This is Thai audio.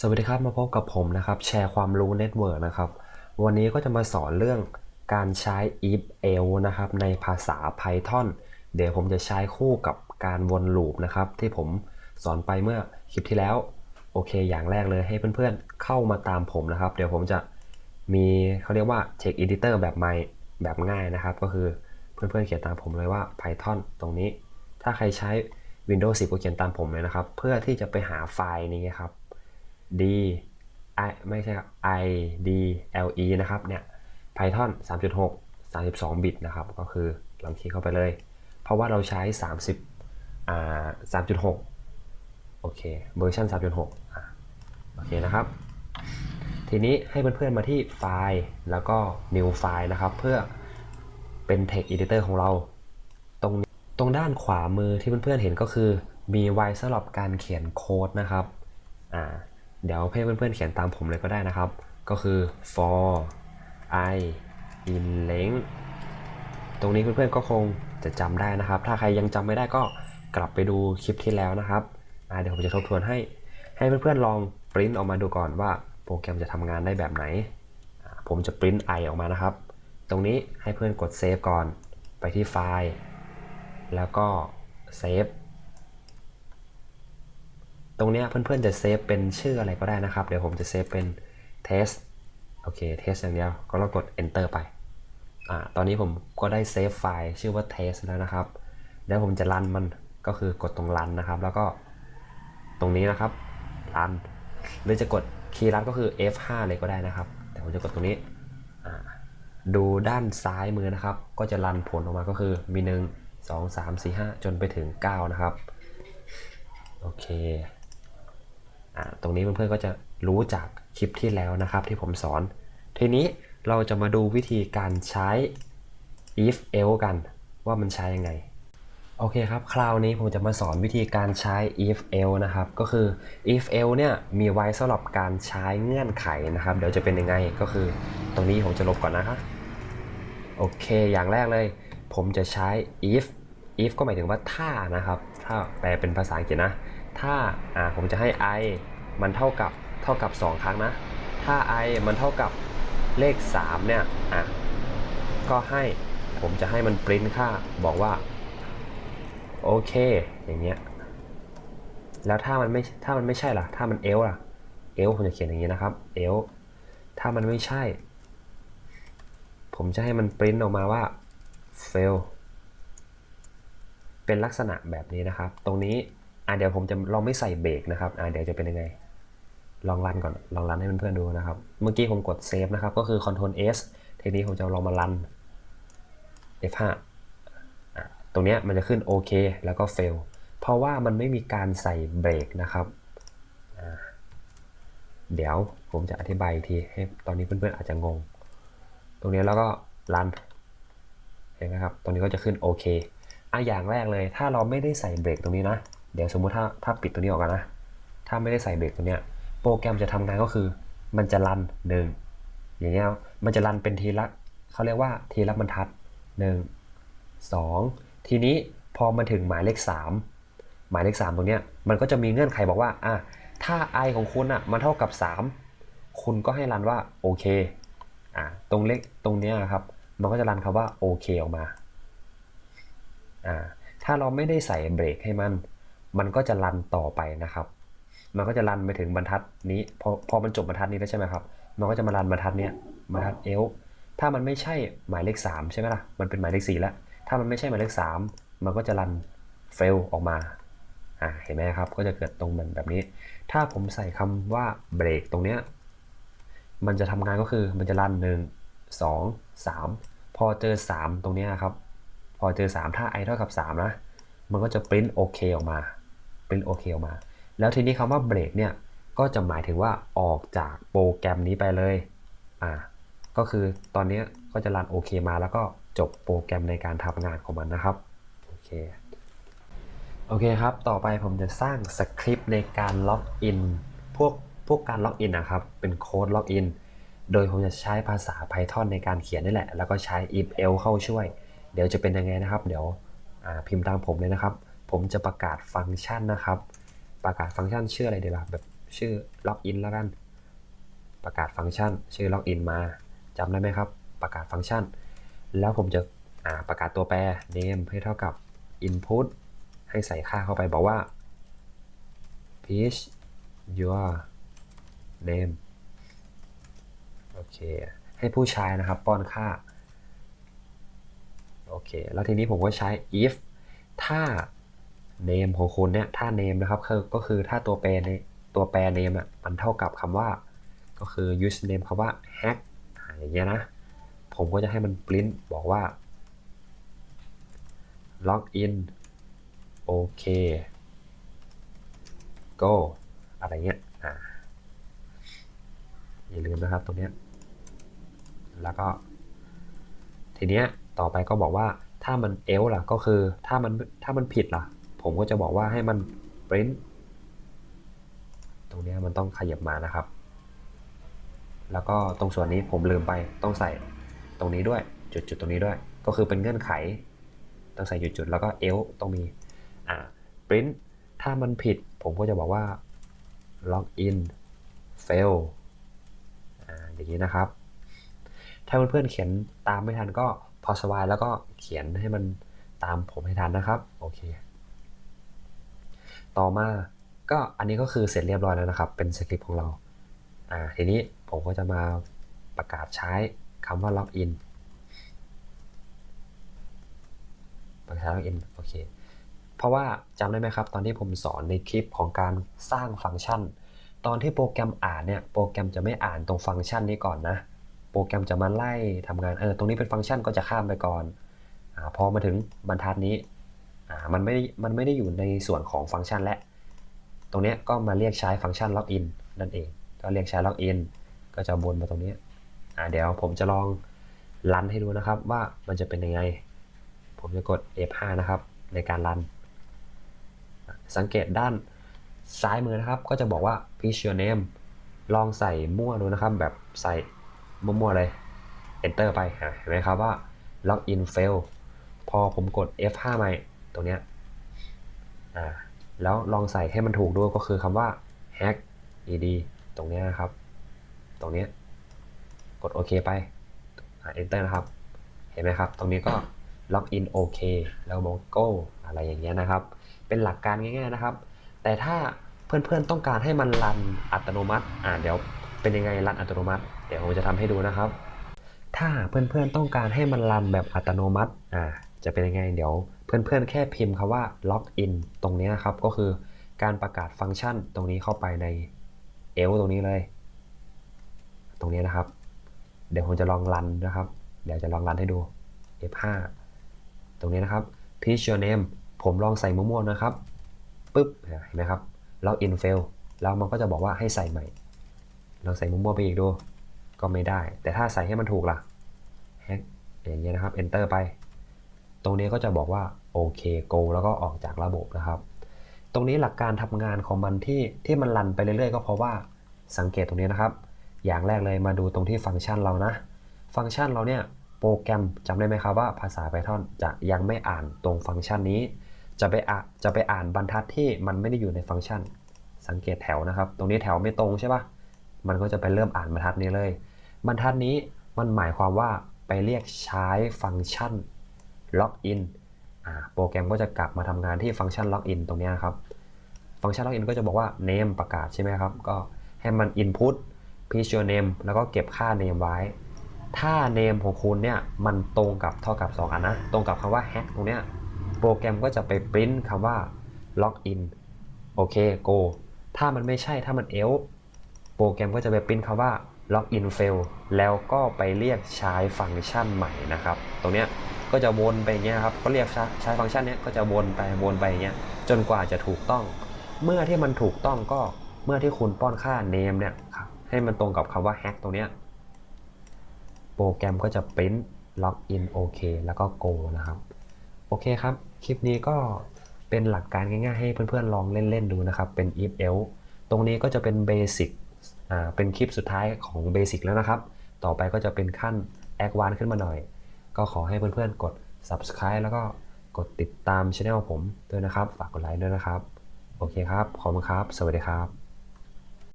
สวัสดีครับมาพบกับผมนะครับแชร์ความรู้เน็ตเวิร์กนะครับ วันนี้ก็จะมาสอนเรื่องการใช้ if else นะครับ ในภาษา Python เดี๋ยวผมจะใช้คู่กับการวนลูปนะครับ ที่ผมสอนไปเมื่อคลิปที่แล้ว โอเค อย่างแรกเลยให้เพื่อนๆเข้ามาตามผมนะครับ เดี๋ยวผมจะมีเขาเรียกว่า text editor แบบใหม่แบบง่ายนะครับ ก็คือเพื่อนๆเขียนตามผมเลยว่า Python ตรงนี้ ถ้าใครใช้ Windows 10ก็เขียนตามผมเลยนะครับ เพื่อที่จะไปหาไฟล์นี้ครับ d i ไม่ใช่ครับ i d l e นะครับเนี่ย python 3.6 32 บิตนะครับ ก็คือลองคลิกเข้าไปเลย เพราะว่าเราใช้ 30อ่า3.6 โอเคเวอร์ชัน3.6 โอเคนะครับ ทีนี้ให้เพื่อนๆมาที่ไฟล์แล้วก็ new file นะครับ เพื่อเป็น text editor ของเราตรงตรงด้านขวามือที่เพื่อนๆเห็นก็คือมีไว้สำหรับการเขียนโค้ดนะครับอ่า เดี๋ยวให้เพื่อนๆเขียนตามผมเลยก็ได้นะครับ ก็คือ for i in length ตรงนี้เพื่อนๆก็คงจะจำได้นะครับ ถ้าใครยังจำไม่ได้ก็กลับไปดูคลิปที่แล้วนะครับเดี๋ยวผมจะทบทวนให้ ให้เพื่อนๆลองปริ้นออกมาดูก่อนว่าโปรแกรมจะทำงานได้แบบไหน ผมจะปริ้น i ออกมานะครับ ตรงนี้ให้เพื่อนกดเซฟก่อน ไปที่ไฟล์ แล้วก็เซฟ ตรงเนี้ยเพื่อนๆจะเซฟเป็นชื่ออะไรก็ได้นะครับ เดี๋ยวผมจะเซฟเป็น test โอเค test อย่างเดียว ก็เรากด enter ไปอ่าตอนนี้ผมก็ได้เซฟไฟล์ชื่อว่า test แล้วนะครับแล้วผมจะรันมันก็คือกดตรงรันนะครับ แล้วก็ตรงนี้นะครับรันหรือจะกดคีย์ลัดก็คือ F5 เลยก็ได้นะครับ แต่ผมจะกดตรงนี้ดูด้านซ้ายมือนะครับ ก็จะรันผลออกมาก็คือมี 1 2 3 4 5 จนไปถึง 9 นะครับ โอเค ตรงนี้เพื่อนๆก็จะรู้จากคลิปที่แล้วนะครับที่ผมสอน ทีนี้เราจะมาดูวิธีการใช้ if else กันว่ามันใช้ยังไง โอเคครับ คราวนี้ผมจะมาสอนวิธีการใช้ if else นะครับ ก็คือ if else เนี่ยมีไว้สำหรับการใช้เงื่อนไขนะครับ เดี๋ยวจะเป็นยังไงก็คือ ตรงนี้ผมจะลบก่อนนะครับ โอเค อย่างแรกเลย ผมจะใช้ if if ก็หมายถึงว่าถ้านะครับ ถ้าแปลเป็นภาษาอังกฤษนะ ถ้าอ่าผมจะให้ i มันเท่ากับเท่ากับ 2 ครั้งนะ ถ้า i มันเท่ากับเลข 3 เนี่ยอะก็ให้ผมจะให้มันปริ้นค่าบอกว่า โอเค อย่างเงี้ยแล้วถ้ามันไม่ถ้ามันไม่ใช่ล่ะ ถ้ามันเอลล่ะเอลผมจะเขียนอย่างนี้นะครับเอลถ้ามันไม่ใช่ ผมจะให้มันปริ้นออกมาว่า fail เป็นลักษณะแบบนี้นะครับ ตรงนี้ อะเดี๋ยวผมจะลองไม่ใส่เบรกนะครับอะเดี๋ยวจะเป็นยังไง ลองรันก่อน ลองรันให้เพื่อนๆดูนะครับ เมื่อกี้ผมกดเซฟนะครับ ก็คือ Ctrl S ทีนี้ผมจะลองมารัน F5 ตรงเนี้ยมันจะขึ้นโอเคแล้วก็ fail เพราะว่ามันไม่มีการใส่เบรกนะครับเดี๋ยวผมจะอธิบายอีกทีให้ตอนนี้เพื่อนๆอาจจะงง ตรงนี้แล้วก็รันเห็นไหมครับ ตรงนี้ก็จะขึ้นโอเคอะอย่างแรกเลย ถ้าเราไม่ได้ใส่เบรกตรงนี้นะ เดี๋ยวสมมุติถ้าถ้าปิดตัวนี้ออกกันนะ ถ้าไม่ได้ใส่เบรกตัวเนี้ย โปรแกรมจะทำงานก็คือ มันจะรันหนึ่งอย่างเงี้ยมันจะรันเป็นทีละเขาเรียกว่าทีละบรรทัดหนึ่งสองทีนี้พอมาถึงหมายเลขสามหมายเลขสามตรงเนี้ยมันก็จะมีเงื่อนไขบอกว่าอะถ้า i ของคุณอะมันเท่ากับ 3 คุณก็ให้รันว่าโอเคอะตรงเลขตรงเนี้ยครับ มันก็จะรันคำว่าโอเคออกมาอ่าถ้าเราไม่ได้ใส่เบรกให้มัน มันก็จะรันต่อไปนะครับ มันก็จะรันไปถึงบรรทัดนี้ พอพอมันจบบรรทัดนี้แล้วใช่ไหมครับ มันก็จะมารันบรรทัดเนี้ยบรรทัดเอลถ้ามันไม่ใช่หมายเลข 3 ใช่ไหมล่ะ มันเป็นหมายเลข4แล้ว ถ้ามันไม่ใช่หมายเลข 3 มันก็จะรัน fail ออกมา อ่า เห็นไหมครับ ก็จะเกิดตรงมันแบบนี้ ถ้าผมใส่คำว่าเบรกตรงเนี้ย มันจะทำงานก็คือมันจะรัน 1 2 3 พอเจอ 3 ตรงเนี้ยครับ พอเจอ 3 ถ้า i เท่ากับ 3 นะ มันก็จะปริ้นโอเคออกมา ปริ้นโอเคออกมา แล้วทีนี้คำว่าเบรกเนี่ยก็จะหมายถึงว่าออกจากโปรแกรมนี้ไปเลย อ่า ก็คือตอนนี้ก็จะรันโอเคมาแล้วก็จบโปรแกรมในการทำงานของมันนะครับ โอเค โอเคครับ ต่อไปผมจะสร้างสคริปต์ในการล็อกอิน พวกพวกการล็อกอินนะครับ เป็นโค้ดล็อกอิน โดยผมจะใช้ภาษา Python ในการเขียนนี่แหละ แล้วก็ใช้ if else เข้าช่วย เดี๋ยวจะเป็นยังไงนะครับ เดี๋ยวอ่าพิมพ์ตามผมเลยนะครับ ผมจะประกาศฟังก์ชันนะครับ ประกาศฟังก์ชันชื่ออะไรดีล่ะแบบชื่อ login แล้วกัน ประกาศฟังก์ชัน ชื่อ login มาจำได้ไหมครับ ประกาศฟังก์ชัน แล้วผมจะประกาศตัวแปร name ให้เท่ากับ input ให้ใส่ค่าเข้าไปบอกว่า please your name โอเค ให้ผู้ชายนะครับป้อนค่า โอเค แล้วทีนี้ผมก็ใช้ if ถ้า name ของคุณเนี่ยถ้า name นะครับคือก็คือถ้าตัวแปรในตัวแปร name อะมันเท่ากับคำว่า ก็คือ username คำว่า hack อย่างเงี้ยนะ ผมก็จะให้มัน print บอกว่า login โอเค go อะไรเงี้ยอ่าอย่าลืมนะครับตรงเนี้ยแล้วก็ ทีเนี้ยต่อไปก็บอกว่าถ้ามัน else ล่ะก็คือถ้ามันถ้ามันผิดล่ะ ผมก็จะบอกว่าให้มัน print ตรงนี้มันต้องขยับมานะครับ แล้วก็ตรงส่วนนี้ผมลืมไปต้องใส่ตรงนี้ด้วยจุดจุดๆตรงนี้ด้วย ก็คือเป็นเงื่อนไข ต้องใส่จุดจุดๆแล้วก็ else ต้องมีอ่า print ถ้ามันผิดผมก็จะบอกว่า login fail อ่าอย่างนี้นะครับ ถ้าเพื่อนๆเขียนตามไม่ทันก็พอสวายแล้วก็เขียนให้มันตามผมให้ทันนะครับ โอเค ต่อมาก็อันนี้ก็คือเสร็จเรียบร้อยแล้วนะครับ เป็นสคริปต์ของเราอ่าทีนี้ผมก็จะมาประกาศใช้คำว่า login ประกาศ login โอเคเพราะว่าจำได้ไหมครับ ตอนที่ผมสอนในคลิปของการสร้างฟังก์ชัน ตอนที่โปรแกรมอ่านเนี่ยโปรแกรมจะไม่อ่านตรงฟังก์ชันนี้ก่อนนะโปรแกรมจะมาไล่ทำงานเออตรงนี้เป็นฟังก์ชันก็จะข้ามไปก่อนอพอมาถึงบรรทัดนี้ มันไม่ได้มันไม่ได้อยู่ในส่วนของฟังก์ชันและ ตรงนี้ก็มาเรียกใช้ฟังก์ชัน login นั่นเอง ก็เรียกใช้ login ก็จะวนมาตรงนี้เดี๋ยวผมจะลองรันให้ดูนะครับว่ามันจะเป็นยังไง ผมจะกด F5 นะครับ ในการรัน สังเกตด้านซ้ายมือนะครับ ก็จะบอกว่า please your name ลองใส่มั่วดูนะครับ แบบใส่มั่วๆเลย enter ไปเห็นไหมครับว่า login fail พอผมกด F5 ใหม่ ตรงเนี้ยอ่าแล้วลองใส่ให้มันถูกด้วยก็คือคำว่า hack ed ตรงเนี้ยนะครับ ตรงเนี้ยกดโอเคไปอ่า enter นะครับ เห็นไหมครับ ตรงนี้ก็ login โอเคแล้วบอก go อะไรอย่างเงี้ยนะครับ เป็นหลักการง่ายๆนะครับ แต่ถ้าเพื่อนๆต้องการให้มันรันอัตโนมัติอ่าเดี๋ยวเป็นยังไงรันอัตโนมัติ เดี๋ยวผมจะทำให้ดูนะครับ ถ้าเพื่อนๆต้องการให้มันรันแบบอัตโนมัติอ่าจะเป็นยังไงเดี๋ยวเพื่อนๆแค่พิมพ์คำว่า login ตรงนี้ครับ ก็คือการประกาศฟังก์ชันตรงนี้เข้าไปใน l ตรงนี้เลย ตรงนี้นะครับ เดี๋ยวผมจะลองรันนะครับ เดี๋ยวจะลองรันให้ดู F5 ตรงนี้นะครับ please your name ผมลองใส่มั่วๆนะครับปึ๊บเห็นไหมครับ login fail แล้วมันก็จะบอกว่าให้ใส่ใหม่ลองใส่มั่วๆไปอีกดู ก็ไม่ได้ แต่ถ้าใส่ให้มันถูกล่ะ hack อย่างเงี้ยนะครับ enter ไป ตรงนี้ก็จะบอกว่าโอเค go แล้วก็ออกจากระบบนะครับ ตรงนี้หลักการทำงานของมันที่ที่มันรันไปเรื่อยๆ ก็เพราะว่าสังเกตตรงนี้นะครับ อย่างแรกเลยมาดูตรงที่ฟังก์ชันเรานะ ฟังก์ชันเราเนี่ยโปรแกรมจำได้ไหมครับว่าภาษา Python จะยังไม่อ่านตรงฟังก์ชันนี้ จะไปอะจะไปอ่านบรรทัดที่มันไม่ได้อยู่ในฟังก์ชัน สังเกตแถวนะครับ ตรงนี้แถวไม่ตรงใช่ปะมันก็จะไปเริ่มอ่านบรรทัดนี้เลย บรรทัดนี้มันหมายความว่าไปเรียกใช้ฟังก์ชัน login อ่าโปรแกรมก็จะกลับมาทำงานที่ฟังก์ชัน login ตรงนี้ครับ ฟังก์ชัน login ก็จะบอกว่า name ประกาศใช่ไหมครับ ก็ให้มัน input please your name แล้วก็เก็บค่า name ไว้ ถ้า name ของคุณเนี่ยมันตรงกับเท่ากับ 2 อันนะ ตรงกับคำว่า hack ตรงเนี้ยโปรแกรมก็จะไป print คำว่า login โอเค go ถ้ามันไม่ใช่ถ้ามัน else โปรแกรมก็จะไป print คำว่า login fail แล้วก็ไปเรียกใช้ฟังก์ชันใหม่นะครับ ตรงเนี้ย ก็จะวนไปอย่างเงี้ยครับก็เรียกใช้ฟังก์ชันนี้ก็จะวนไปวนไปอย่างเงี้ยจนกว่าจะถูกต้อง เมื่อที่มันถูกต้องก็เมื่อที่คุณป้อนค่า name เนี่ยครับให้มันตรงกับคำว่า hack ตรงเนี้ยโปรแกรมก็จะ print login โอเคแล้วก็ go นะครับโอเคครับ คลิปนี้ก็เป็นหลักการง่ายๆ ให้เพื่อนๆลองเล่นๆดูนะครับ เป็น if else ตรงนี้ก็จะเป็นเบสิกอ่าเป็นคลิปสุดท้ายของเบสิกแล้วนะครับ ต่อไปก็จะเป็นขั้น advanced ขึ้นมาหน่อย ก็ขอให้เพื่อนๆกด subscribe แล้วก็กดติดตามช anel ผมด้วยนะครับ ฝากกดไลค์ด้วยนะครับ โอเคครับ ขอบคุณครับ สวัสดีครับ